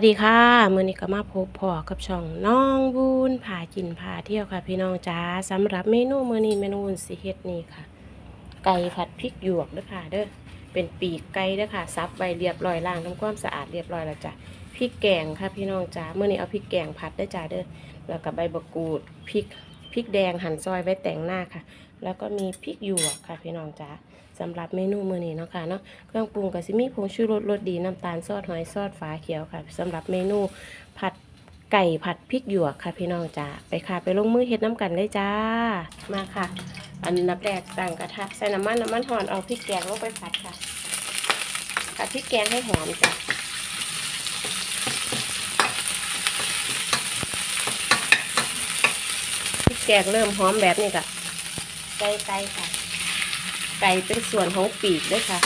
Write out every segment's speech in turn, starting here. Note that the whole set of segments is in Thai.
วัสดีค่ะมื่อนี้ก็มาพบพ่อกับช่องน้องบูนพากินพาเที่ยวค่ะพี่น้องจ้าสำหรับเมนูมื่อนี้เมนูสิเฮ็ดนี่ค่ะ ไก่ผัดพริกหยวกเด้อค่ะเด้อเป็นปีกไก่เด้อค่ะซับใบเรียบร้อยล้างทำความสะอาดเรียบร้อยแล้วจ้ะพริกแกงค่ะพี่น้องจ้าเมื่อนี้เอาพริกแกงผัดได้อจ้าเด้อแล้วก็ใบมะกรูดพริกพริกแดงหั่นซอยไว้แต่งหน้าค่ะ แล้วก็มีพริกหยวกค่ะพี่น้องจ้าสำหรับเมนูมื้อนี้เนาะค่ะเนาะเครื่องปรุงก็สิมีผงชูรสรสดีน้ำตาลซอสหอยซอสฝาเขียวค่ะสำหรับเมนูผัดไก่ผัดพริกหยวกค่ะพี่น้องจ้าไปค่ะไปลงมือเฮ็ดน้ำกันเลยจ้ามาค่ะ อันนับแรกตั้งกระทะใส่น้ำมันน้ำมันหอนเอาพริกแกงลงไปผัดค่ะผัดพริกแกงให้หอมจ้ะพริกแกงเริ่มหอมแบบนี้ก็ ใส่ไก่ค่ะ ไก่เป็นส่วนของปีกด้วยค่ะ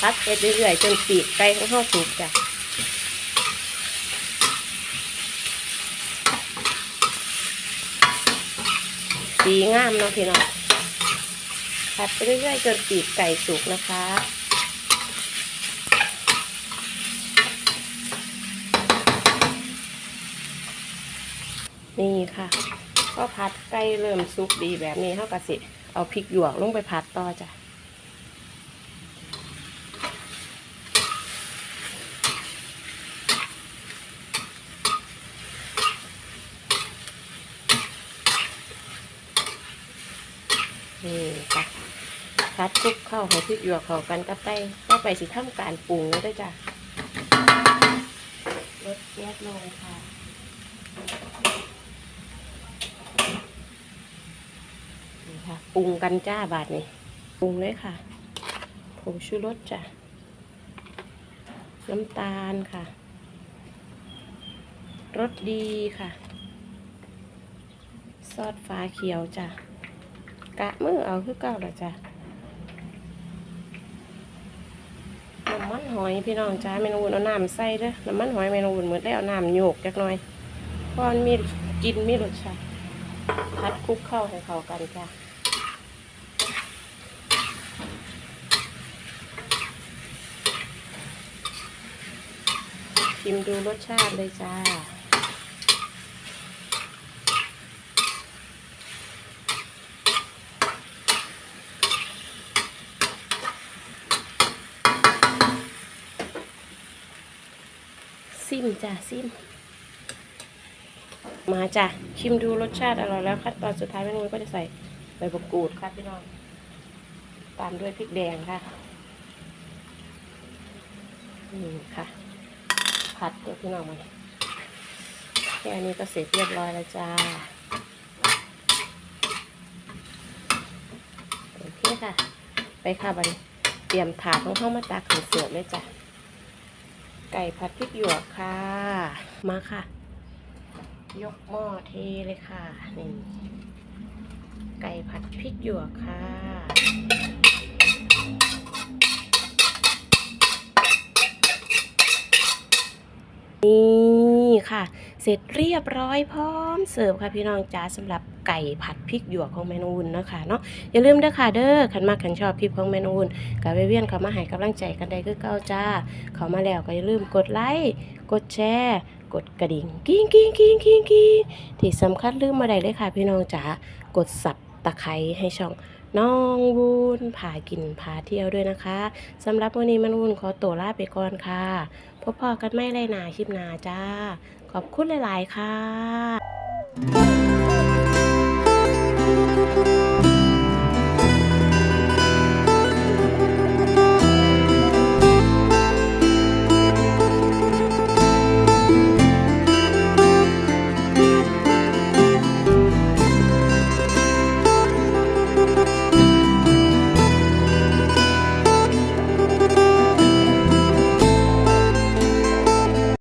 พัดไปเรื่อยๆจนปีกไก่ของเขาสุกจ้ะสีงามเนาะพี่น้องผัดไปเรื่อยๆจนปีกไก่สุกนะคะนี่ค่ะ ก็ผัดไก่เริ่มสุกดีแบบนี้เท่ากับสิเอาพริกหยวกลงไปผัดต่อจ้ะนี่ค่ะพัดคลุกเข้าให้พริกหยวกเข้ากันกับไก่ก็ไปสิทำการปรุงแล้วด้จ้ะลดแก๊สลงค่ะ นี่ค่ะ ปรุงกันจ้าบาทนี่ปรุงเลยค่ะผงชูรสจ้ะ น้ำตาลค่ะรสดีค่ะ ซอสฟ้าเขียวจ้ะ กะมือเอาคือเก่าละจ้ะน้ำมันหอยพี่น้องจ้าเมนูนเอาน้ำใส่เด้อน้ำมันหอยเมนูนเหมือนได้เอาน้ำโยกจักหน่อยพราะมันมีกินมีรสชาติพัดคลุกเข้าให้เข้ากันจ้ะ ชิมดูรสชาติเลยจ้า ซิมจ้ะซิม มาจ้ะ ชิมดูรสชาติอร่อยแล้วขั้นตอนสุดท้ายแม่นุ้ยก็จะใส่ใบมะกรูดค่ะพี่น้อง ตามด้วยพริกแดงค่ะ นี่ค่ะ ผัดตัวพี่น้องมันแค่นี้ก็เสร็จเรียบร้อยแล้วจ้า โอเคค่ะ ไปค่ะบันเตรียมถาดของเข้ามาตักขึ้นเสิร์ฟเลยจ้ะ ไก่ผัดพริกหยวกค่ะ มาค่ะ ยกหม้อเทเลยค่ะ นี่ ไก่ผัดพริกหยวกค่ะ นี่ค่ะ เสร็จเรียบร้อยพร้อมเสิร์ฟค่ะพี่น้องจ้าสำหรับไก่ผัดพริกหยวกของเมนูอุ่นนะคะเนาะอย่าลืมเด้อค่ะเด้อขันมากขันชอบคลิปของเมนูอุ่นกับเวียนเขามาให้กำลังใจกันได้คือเก้าจ้า เขามาแล้วก็อย่าลืมกดไลค์กดแชร์กดกระดิ่งกิ้งกิ้งกิ้งกิ้งกิ้งที่สำคัญลืมมาได้เลยค่ะพี่น้องจ๋ากดสับตะไคร้ให้ช่อง น้องวุ้นพากินพาเที่ยวด้วยนะคะสำหรับวันนี้มันวุ้นขอตัวลาไปก่อนค่ะพบพอกันไม่ไรนาคลิปนาจ้า ขอบคุณหลาย ๆ ค่ะ